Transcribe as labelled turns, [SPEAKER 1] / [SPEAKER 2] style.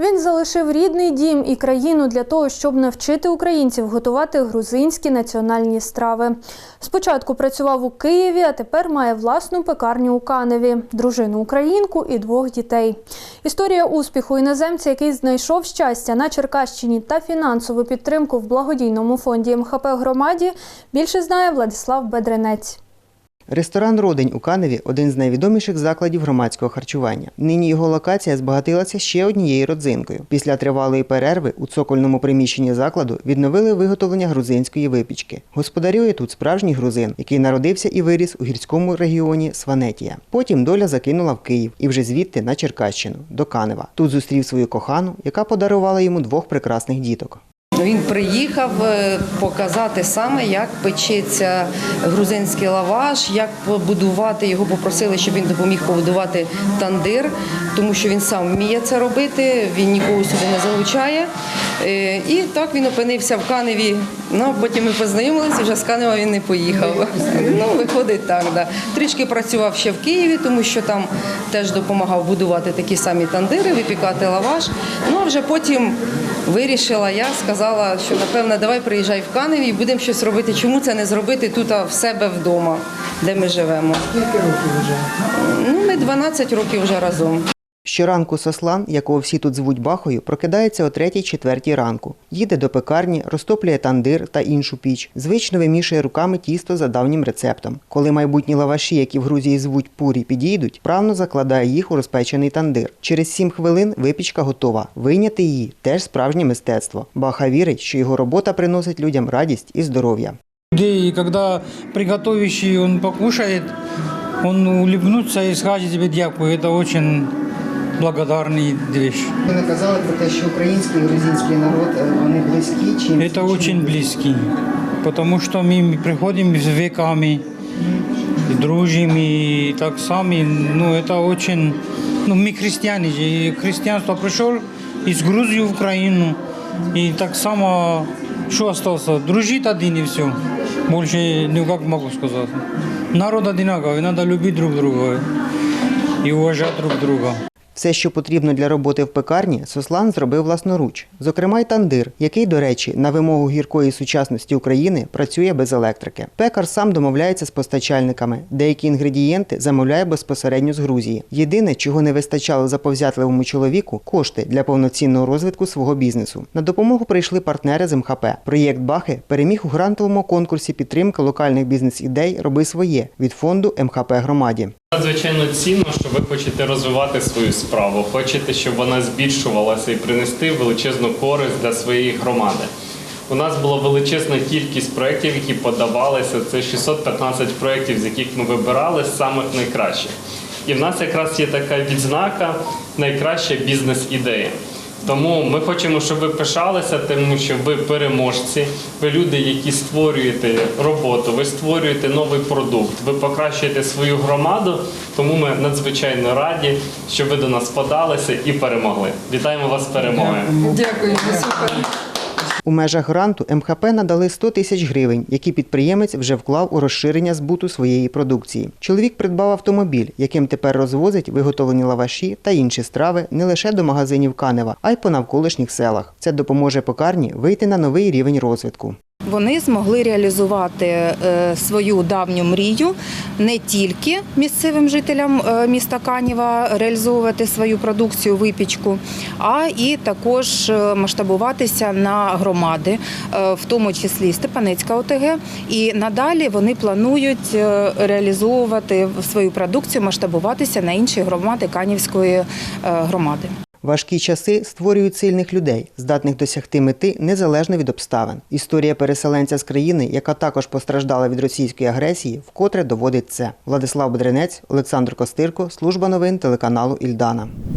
[SPEAKER 1] Він залишив рідний дім і країну для того, щоб навчити українців готувати грузинські національні страви. Спочатку працював у Києві, а тепер має власну пекарню у Каневі, дружину українку і двох дітей. Історія успіху іноземця, який знайшов щастя на Черкащині та фінансову підтримку в благодійному фонді МХП громаді, більше знає Владислав Бедренець.
[SPEAKER 2] Ресторан Родень у Каневі один з найвідоміших закладів громадського харчування. Нині його локація збагатилася ще однією родзинкою. Після тривалої перерви у цокольному приміщенні закладу відновили виготовлення грузинської випічки. Господарює тут справжній грузин, який народився і виріс у гірському регіоні Сванетія. Потім доля закинула в Київ і вже звідти на Черкащину до Канева. Тут зустрів свою кохану, яка подарувала йому двох прекрасних діток.
[SPEAKER 3] Він приїхав е, показати саме, як печеться грузинський лаваш, як побудувати. Його попросили, щоб він допоміг побудувати тандир, тому що він сам вміє це робити, він нікого сюди не залучає. Е, І так він опинився в Каневі. Ну, потім ми познайомилися, вже з Канева він не поїхав. Ну, виходить так, да. Трішки працював ще в Києві, тому що там теж допомагав будувати такі самі тандири, випікати лаваш. Ну, а вже потім вирішила я, сказала, що напевно давай приїжджай в Каневі і будемо щось робити. Чому це не зробити тут а в себе вдома, де ми живемо?
[SPEAKER 2] Скільки років вже?
[SPEAKER 3] Ну, ми 12 років вже разом.
[SPEAKER 2] Щоранку Сослан, якого всі тут звуть Бахою, прокидається о 3-4 ранку. Їде до пекарні, розтоплює тандир та іншу піч. Звично вимішує руками тісто за давнім рецептом. Коли майбутні лаваші, які в Грузії звуть пурі, підійдуть, правно закладає їх у розпечений тандир. Через 7 хвилин випічка готова. Вийняти її теж справжнє мистецтво. Баха вірить, що його робота приносить людям радість і здоров'я.
[SPEAKER 4] И когда приготовящий он покушает, он улыбнется и скажет тебе дякую. Это очень благодарная вещь.
[SPEAKER 2] Ви не казали про те, що український і грузинський народ вони близькі чи
[SPEAKER 4] Это очень близкий, потому что мы приходим с веками, и дружим, и так сами, ну это очень, ну мы христиане, же, и христианство пришел из Грузии в Украину, и так само, что остался, дружить один и все, больше никак могу сказать. Народ одинаковый, надо любить друг друга и уважать друг друга.
[SPEAKER 2] Все, що потрібно для роботи в пекарні, Сослан зробив власноруч. Зокрема, й тандир, який, до речі, на вимогу гіркої сучасності України працює без електрики. Пекар сам домовляється з постачальниками. Деякі інгредієнти замовляє безпосередньо з Грузії. Єдине, чого не вистачало заповзятливому чоловіку кошти для повноцінного розвитку свого бізнесу. На допомогу прийшли партнери з МХП. Проєкт Бахи переміг у грантовому конкурсі підтримки локальних бізнес-ідей Роби своє від фонду МХП громаді.
[SPEAKER 5] Надзвичайно цінно, що ви хочете розвивати свою справу, хочете, щоб вона збільшувалася і принести величезну користь для своєї громади. У нас була величезна кількість проєктів, які подавалися. Це 615 проєктів, з яких ми вибирали з самих найкращих. І в нас якраз є така відзнака найкраща бізнес-ідея. Тому ми хочемо, щоб ви пишалися, тому що ви переможці, ви люди, які створюєте роботу, ви створюєте новий продукт, ви покращуєте свою громаду. Тому ми надзвичайно раді, що ви до нас подалися і перемогли. Вітаємо вас з перемогою!
[SPEAKER 3] Дякую, супер.
[SPEAKER 2] У межах гранту МХП надали 100 тисяч гривень, які підприємець вже вклав у розширення збуту своєї продукції. Чоловік придбав автомобіль, яким тепер розвозить виготовлені лаваші та інші страви не лише до магазинів Канева, а й по навколишніх селах. Це допоможе пекарні вийти на новий рівень розвитку.
[SPEAKER 6] Вони змогли реалізувати е, свою давню мрію не тільки місцевим жителям е, міста Канєва реалізовувати свою продукцію, випічку, а і також е, масштабуватися на громади, в тому числі Степанецька ОТГ. І надалі вони планують реалізовувати свою продукцію, масштабуватися на інші громади Канівської громади.
[SPEAKER 2] Важкі часи створюють сильних людей, здатних досягти мети незалежно від обставин. Історія переселенця з країни, яка також постраждала від російської агресії, вкотре доводить це. Владислав Бедренець, Олександр Костирко, служба новин телеканалу Ільдана.